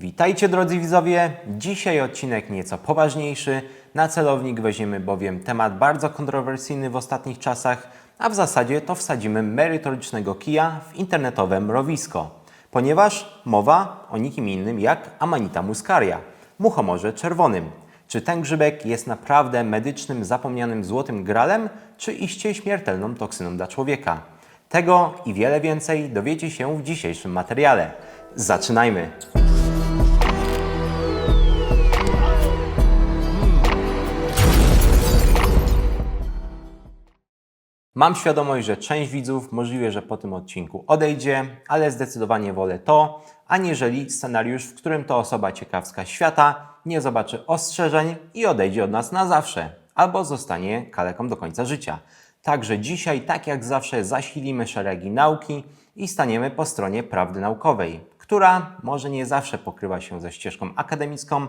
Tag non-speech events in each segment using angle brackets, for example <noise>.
Witajcie drodzy widzowie. Dzisiaj odcinek nieco poważniejszy. Na celownik weźmiemy bowiem temat bardzo kontrowersyjny w ostatnich czasach, a w zasadzie to wsadzimy merytorycznego kija w internetowe mrowisko. Ponieważ mowa o nikim innym jak Amanita muscaria, muchomorze czerwonym. Czy ten grzybek jest naprawdę medycznym, zapomnianym złotym gralem, czy iście śmiertelną toksyną dla człowieka? Tego i wiele więcej dowiecie się w dzisiejszym materiale. Zaczynajmy! Mam świadomość, że część widzów możliwe, że po tym odcinku odejdzie, ale zdecydowanie wolę to, aniżeli scenariusz, w którym to osoba ciekawska świata nie zobaczy ostrzeżeń i odejdzie od nas na zawsze, albo zostanie kaleką do końca życia. Także dzisiaj, tak jak zawsze, zasilimy szeregi nauki i staniemy po stronie prawdy naukowej, która może nie zawsze pokrywa się ze ścieżką akademicką,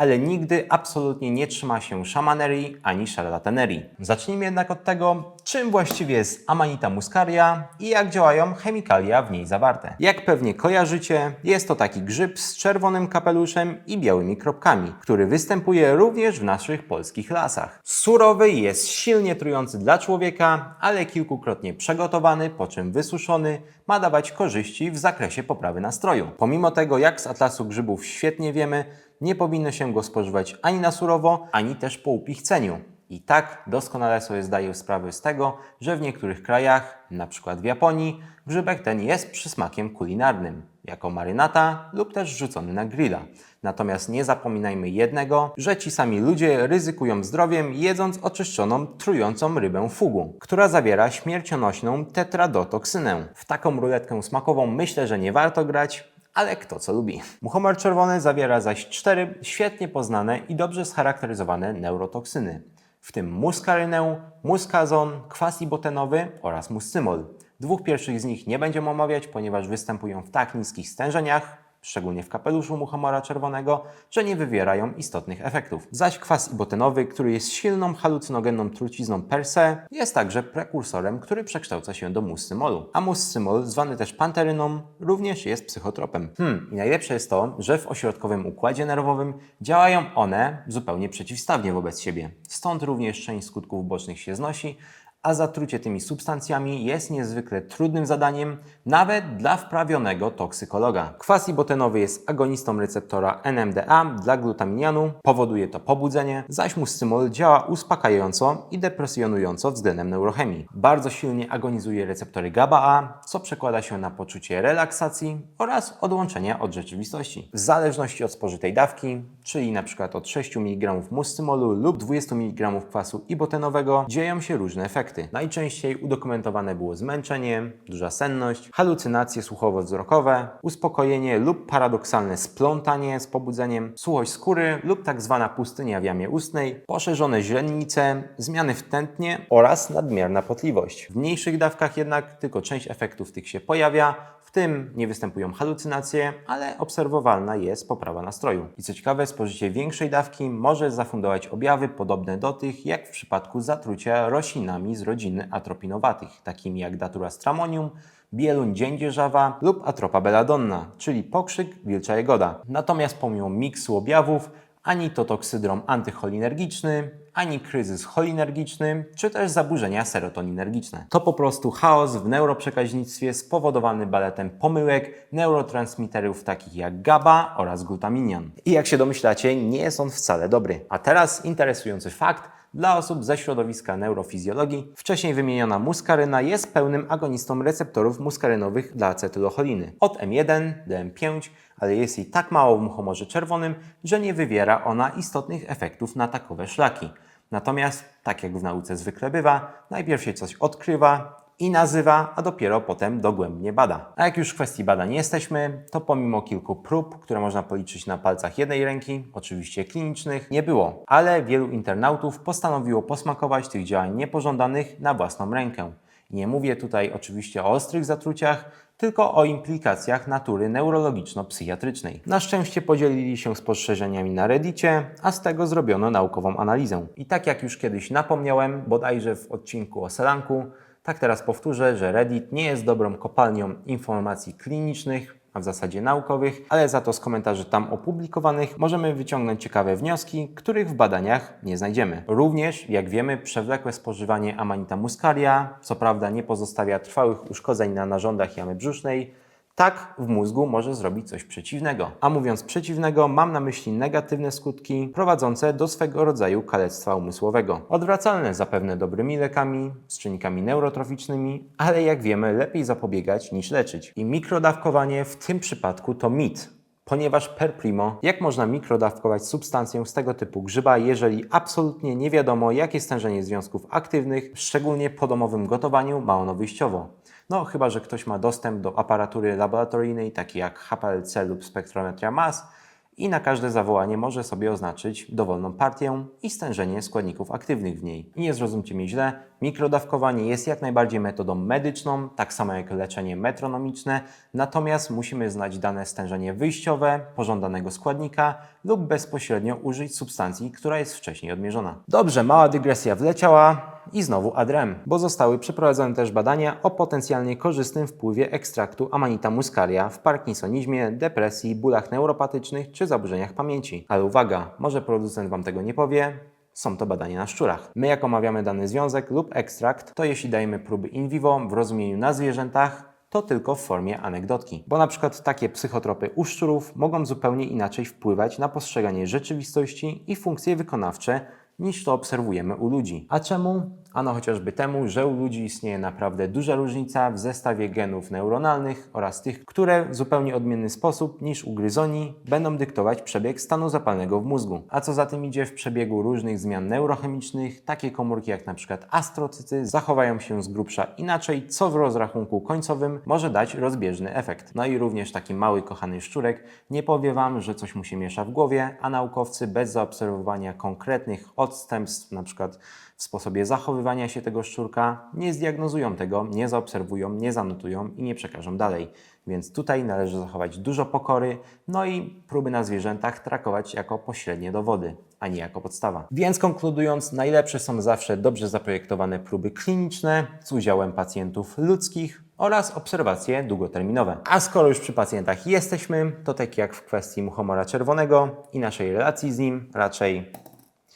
ale nigdy absolutnie nie trzyma się szamanerii ani szarlatanerii. Zacznijmy jednak od tego, czym właściwie jest Amanita muscaria i jak działają chemikalia w niej zawarte. Jak pewnie kojarzycie, jest to taki grzyb z czerwonym kapeluszem i białymi kropkami, który występuje również w naszych polskich lasach. Surowy jest silnie trujący dla człowieka, ale kilkukrotnie przegotowany, po czym wysuszony, ma dawać korzyści w zakresie poprawy nastroju. Pomimo tego, jak z atlasu grzybów świetnie wiemy, nie powinno się go spożywać ani na surowo, ani też po upichceniu. I tak doskonale sobie zdaję sprawę z tego, że w niektórych krajach, przykład w Japonii, grzybek ten jest przysmakiem kulinarnym, jako marynata lub też rzucony na grilla. Natomiast nie zapominajmy jednego, że ci sami ludzie ryzykują zdrowiem jedząc oczyszczoną, trującą rybę fugu, która zawiera śmiercionośną tetradotoksynę. W taką ruletkę smakową myślę, że nie warto grać, ale kto co lubi. Muchomor czerwony zawiera zaś cztery świetnie poznane i dobrze scharakteryzowane neurotoksyny, w tym muskarynę, muskazon, kwas ibotenowy oraz muscymol. Dwóch pierwszych z nich nie będziemy omawiać, ponieważ występują w tak niskich stężeniach, szczególnie w kapeluszu muchomora czerwonego, że nie wywierają istotnych efektów. Zaś kwas ibotenowy, który jest silną halucynogenną trucizną per se, jest także prekursorem, który przekształca się do muscymolu. A muscymol, zwany też panteryną, również jest psychotropem. Hmm, i najlepsze jest to, że w ośrodkowym układzie nerwowym działają one zupełnie przeciwstawnie wobec siebie. Stąd również część skutków bocznych się znosi, a zatrucie tymi substancjami jest niezwykle trudnym zadaniem, nawet dla wprawionego toksykologa. Kwas ibotenowy jest agonistą receptora NMDA dla glutaminianu, powoduje to pobudzenie, zaś muscymol działa uspokajająco i depresjonująco względem neurochemii. Bardzo silnie agonizuje receptory GABA-A, co przekłada się na poczucie relaksacji oraz odłączenia od rzeczywistości. W zależności od spożytej dawki, czyli np. od 6 mg muscymolu lub 20 mg kwasu ibotenowego, dzieją się różne efekty. Najczęściej udokumentowane było zmęczenie, duża senność, halucynacje słuchowo-wzrokowe, uspokojenie lub paradoksalne splątanie z pobudzeniem, suchość skóry lub tak zwana pustynia w jamie ustnej, poszerzone źrenice, zmiany w tętnie oraz nadmierna potliwość. W mniejszych dawkach jednak tylko część efektów tych się pojawia, w tym nie występują halucynacje, ale obserwowalna jest poprawa nastroju. I co ciekawe, spożycie większej dawki może zafundować objawy podobne do tych, jak w przypadku zatrucia roślinami z rodziny atropinowatych, takimi jak Datura stramonium, bieluń dziędzierzawa lub atropa belladonna, czyli pokrzyk, wilcza jagoda. Natomiast pomimo miksu objawów, ani to toksydrom antycholinergiczny, ani kryzys cholinergiczny, czy też zaburzenia serotoninergiczne. To po prostu chaos w neuroprzekaźnictwie spowodowany baletem pomyłek neurotransmiterów takich jak GABA oraz glutaminian. I jak się domyślacie, nie jest on wcale dobry. A teraz interesujący fakt, dla osób ze środowiska neurofizjologii wcześniej wymieniona muskaryna jest pełnym agonistą receptorów muskarynowych dla acetylocholiny od M1 do M5, ale jest jej tak mało w muchomorze czerwonym, że nie wywiera ona istotnych efektów na takowe szlaki. Natomiast, tak jak w nauce zwykle bywa, najpierw się coś odkrywa i nazywa, a dopiero potem dogłębnie bada. A jak już w kwestii badań jesteśmy, to pomimo kilku prób, które można policzyć na palcach jednej ręki, oczywiście klinicznych, nie było. Ale wielu internautów postanowiło posmakować tych działań niepożądanych na własną rękę. Nie mówię tutaj oczywiście o ostrych zatruciach, tylko o implikacjach natury neurologiczno-psychiatrycznej. Na szczęście podzielili się spostrzeżeniami na Reddicie, a z tego zrobiono naukową analizę. I tak jak już kiedyś napomniałem, bodajże w odcinku o selanku, tak teraz powtórzę, że Reddit nie jest dobrą kopalnią informacji klinicznych, a w zasadzie naukowych, ale za to z komentarzy tam opublikowanych możemy wyciągnąć ciekawe wnioski, których w badaniach nie znajdziemy. Również, jak wiemy, przewlekłe spożywanie Amanita muscaria, co prawda nie pozostawia trwałych uszkodzeń na narządach jamy brzusznej, tak w mózgu może zrobić coś przeciwnego. A mówiąc przeciwnego, mam na myśli negatywne skutki prowadzące do swego rodzaju kalectwa umysłowego. Odwracalne zapewne dobrymi lekami, z czynnikami neurotroficznymi, ale jak wiemy, lepiej zapobiegać niż leczyć. I mikrodawkowanie w tym przypadku to mit. Ponieważ per primo, jak można mikrodawkować substancję z tego typu grzyba, jeżeli absolutnie nie wiadomo, jakie stężenie związków aktywnych, szczególnie po domowym gotowaniu, ma ono wyjściowo. No, chyba że ktoś ma dostęp do aparatury laboratoryjnej, takiej jak HPLC lub spektrometria mas i na każde zawołanie może sobie oznaczyć dowolną partię i stężenie składników aktywnych w niej. I nie zrozumcie mnie źle, mikrodawkowanie jest jak najbardziej metodą medyczną, tak samo jak leczenie metronomiczne, natomiast musimy znać dane stężenie wyjściowe pożądanego składnika lub bezpośrednio użyć substancji, która jest wcześniej odmierzona. Dobrze, mała dygresja wleciała i znowu adrem, bo zostały przeprowadzone też badania o potencjalnie korzystnym wpływie ekstraktu Amanita muscaria w parkinsonizmie, depresji, bólach neuropatycznych czy zaburzeniach pamięci. Ale uwaga, może producent Wam tego nie powie, są to badania na szczurach. My, jak omawiamy dany związek lub ekstrakt, to jeśli dajemy próby in vivo w rozumieniu na zwierzętach, to tylko w formie anegdotki. Bo na przykład takie psychotropy u szczurów mogą zupełnie inaczej wpływać na postrzeganie rzeczywistości i funkcje wykonawcze niż to obserwujemy u ludzi. A czemu? Ano chociażby temu, że u ludzi istnieje naprawdę duża różnica w zestawie genów neuronalnych oraz tych, które w zupełnie odmienny sposób niż u gryzoni będą dyktować przebieg stanu zapalnego w mózgu. A co za tym idzie w przebiegu różnych zmian neurochemicznych, takie komórki jak przykład astrocyty zachowają się z grubsza inaczej, co w rozrachunku końcowym może dać rozbieżny efekt. No i również taki mały kochany szczurek nie powie Wam, że coś mu się miesza w głowie, a naukowcy bez zaobserwowania konkretnych odstępstw, przykład w sposobie zachowywania się tego szczurka, nie zdiagnozują tego, nie zaobserwują, nie zanotują i nie przekażą dalej. Więc tutaj należy zachować dużo pokory, no i próby na zwierzętach traktować jako pośrednie dowody, a nie jako podstawa. Więc konkludując, najlepsze są zawsze dobrze zaprojektowane próby kliniczne z udziałem pacjentów ludzkich oraz obserwacje długoterminowe. A skoro już przy pacjentach jesteśmy, to tak jak w kwestii muchomora czerwonego i naszej relacji z nim, raczej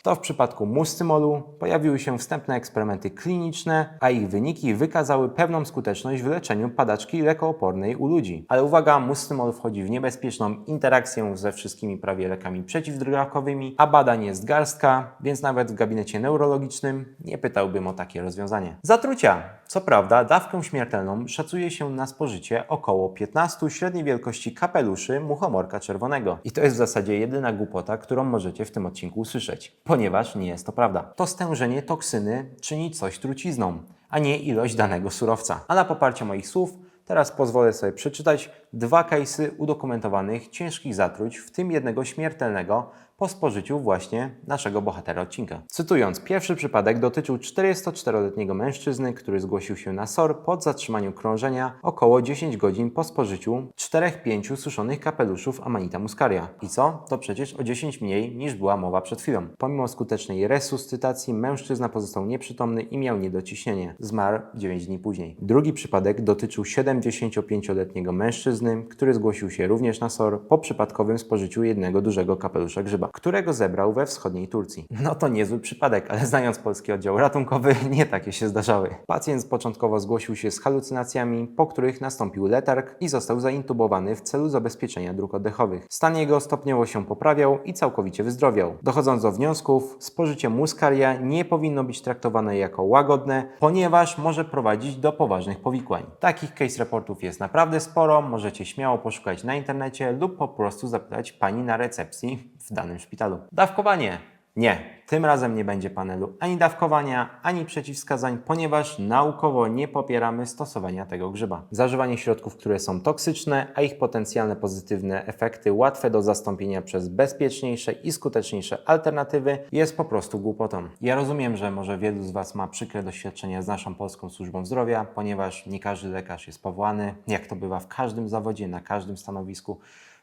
to w przypadku mustymolu pojawiły się wstępne eksperymenty kliniczne, a ich wyniki wykazały pewną skuteczność w leczeniu padaczki lekoopornej u ludzi. Ale uwaga, mustymol wchodzi w niebezpieczną interakcję ze wszystkimi prawie lekami przeciwdrgawkowymi, a badań jest garstka, więc nawet w gabinecie neurologicznym nie pytałbym o takie rozwiązanie. Zatrucia. Co prawda, dawkę śmiertelną szacuje się na spożycie około 15 średniej wielkości kapeluszy muchomorka czerwonego. I to jest w zasadzie jedyna głupota, którą możecie w tym odcinku usłyszeć ponieważ nie jest to prawda. To stężenie toksyny czyni coś trucizną, a nie ilość danego surowca. A na poparcie moich słów teraz pozwolę sobie przeczytać dwa case'y udokumentowanych ciężkich zatruć, w tym jednego śmiertelnego, po spożyciu właśnie naszego bohatera odcinka. Cytując, pierwszy przypadek dotyczył 44-letniego mężczyzny, który zgłosił się na SOR po zatrzymaniu krążenia około 10 godzin po spożyciu 4-5 suszonych kapeluszów Amanita muscaria. I co? To przecież o 10 mniej niż była mowa przed chwilą. Pomimo skutecznej resuscytacji mężczyzna pozostał nieprzytomny i miał niedociśnienie. Zmarł 9 dni później. Drugi przypadek dotyczył 75-letniego mężczyzny, który zgłosił się również na SOR po przypadkowym spożyciu jednego dużego kapelusza grzyba, którego zebrał we wschodniej Turcji. No to niezły przypadek, ale znając polski oddział ratunkowy, <laughs> nie takie się zdarzały. Pacjent początkowo zgłosił się z halucynacjami, po których nastąpił letarg i został zaintubowany w celu zabezpieczenia dróg oddechowych. Stan jego stopniowo się poprawiał i całkowicie wyzdrowiał. Dochodząc do wniosków, spożycie muskaria nie powinno być traktowane jako łagodne, ponieważ może prowadzić do poważnych powikłań. Takich case reportów jest naprawdę sporo, możecie śmiało poszukać na internecie lub po prostu zapytać pani na recepcji w danym szpitalu. Dawkowanie. Nie, tym razem nie będzie panelu ani dawkowania, ani przeciwwskazań, ponieważ naukowo nie popieramy stosowania tego grzyba. Zażywanie środków, które są toksyczne, a ich potencjalne pozytywne efekty łatwe do zastąpienia przez bezpieczniejsze i skuteczniejsze alternatywy jest po prostu głupotą. Ja rozumiem, że może wielu z Was ma przykre doświadczenia z naszą polską służbą zdrowia, ponieważ nie każdy lekarz jest powołany, jak to bywa w każdym zawodzie, na każdym stanowisku.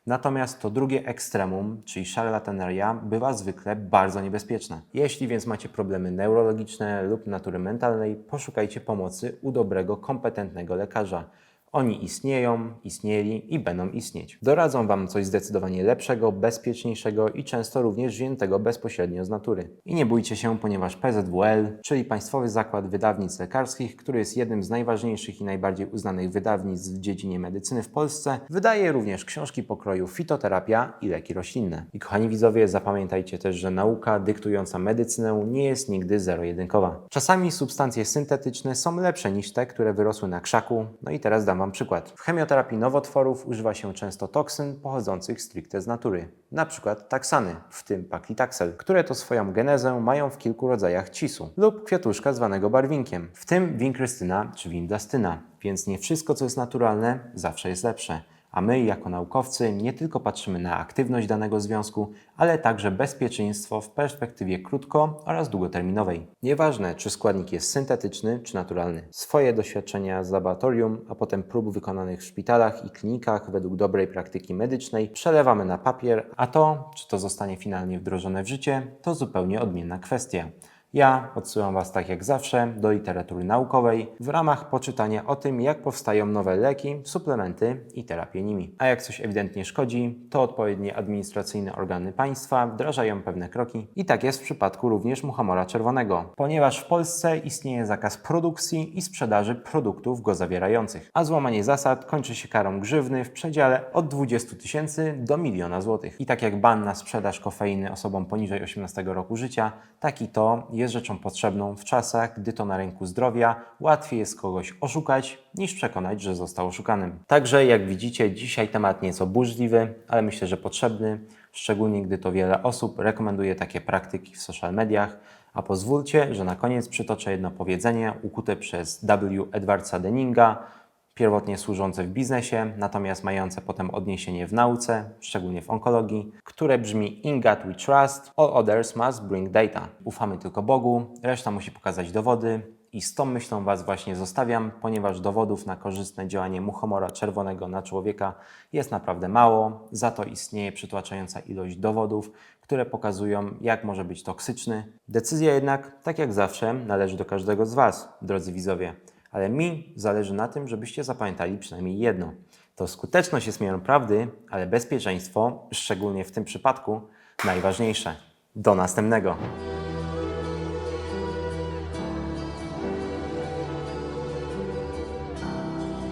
Natomiast to drugie ekstremum, czyli szarlataneria, bywa zwykle bardzo niebezpieczne. Jeśli więc macie problemy neurologiczne lub natury mentalnej, poszukajcie pomocy u dobrego, kompetentnego lekarza. Oni istnieją, istnieli i będą istnieć. Doradzą Wam coś zdecydowanie lepszego, bezpieczniejszego i często również wziętego bezpośrednio z natury. I nie bójcie się, ponieważ PZWL, czyli Państwowy Zakład Wydawnictw Lekarskich, który jest jednym z najważniejszych i najbardziej uznanych wydawnictw w dziedzinie medycyny w Polsce, wydaje również książki pokroju fitoterapia i leki roślinne. I kochani widzowie, zapamiętajcie też, że nauka dyktująca medycynę nie jest nigdy zero-jedynkowa. Czasami substancje syntetyczne są lepsze niż te, które wyrosły na krzaku. No i teraz dam Wam przykład. W chemioterapii nowotworów używa się często toksyn pochodzących stricte z natury, na przykład taksany, w tym paklitaxel, które to swoją genezę mają w kilku rodzajach cisu lub kwiatuszka zwanego barwinkiem, w tym winkrystyna czy windastyna. Więc nie wszystko, co jest naturalne, zawsze jest lepsze. A my, jako naukowcy, nie tylko patrzymy na aktywność danego związku, ale także bezpieczeństwo w perspektywie krótko- oraz długoterminowej. Nieważne, czy składnik jest syntetyczny czy naturalny. Swoje doświadczenia z laboratorium, a potem prób wykonanych w szpitalach i klinikach według dobrej praktyki medycznej przelewamy na papier, a to, czy to zostanie finalnie wdrożone w życie, to zupełnie odmienna kwestia. Ja odsyłam Was tak jak zawsze do literatury naukowej w ramach poczytania o tym, jak powstają nowe leki, suplementy i terapie nimi. A jak coś ewidentnie szkodzi, to odpowiednie administracyjne organy państwa wdrażają pewne kroki i tak jest w przypadku również muchomora czerwonego, ponieważ w Polsce istnieje zakaz produkcji i sprzedaży produktów go zawierających, a złamanie zasad kończy się karą grzywny w przedziale od 20 tysięcy do miliona złotych. I tak jak ban na sprzedaż kofeiny osobom poniżej 18 roku życia, tak i to jest rzeczą potrzebną w czasach, gdy to na rynku zdrowia łatwiej jest kogoś oszukać, niż przekonać, że został oszukanym. Także jak widzicie, dzisiaj temat nieco burzliwy, ale myślę, że potrzebny, szczególnie gdy to wiele osób rekomenduje takie praktyki w social mediach. A pozwólcie, że na koniec przytoczę jedno powiedzenie ukute przez W. Edwardsa Denninga, pierwotnie służące w biznesie, natomiast mające potem odniesienie w nauce, szczególnie w onkologii, które brzmi In God we trust, all others must bring data. Ufamy tylko Bogu, reszta musi pokazać dowody i z tą myślą Was właśnie zostawiam, ponieważ dowodów na korzystne działanie muchomora czerwonego na człowieka jest naprawdę mało, za to istnieje przytłaczająca ilość dowodów, które pokazują, jak może być toksyczny. Decyzja jednak, tak jak zawsze, należy do każdego z Was, drodzy widzowie ale mi zależy na tym, żebyście zapamiętali przynajmniej jedno. To skuteczność jest miarą prawdy, ale bezpieczeństwo, szczególnie w tym przypadku, najważniejsze. Do następnego.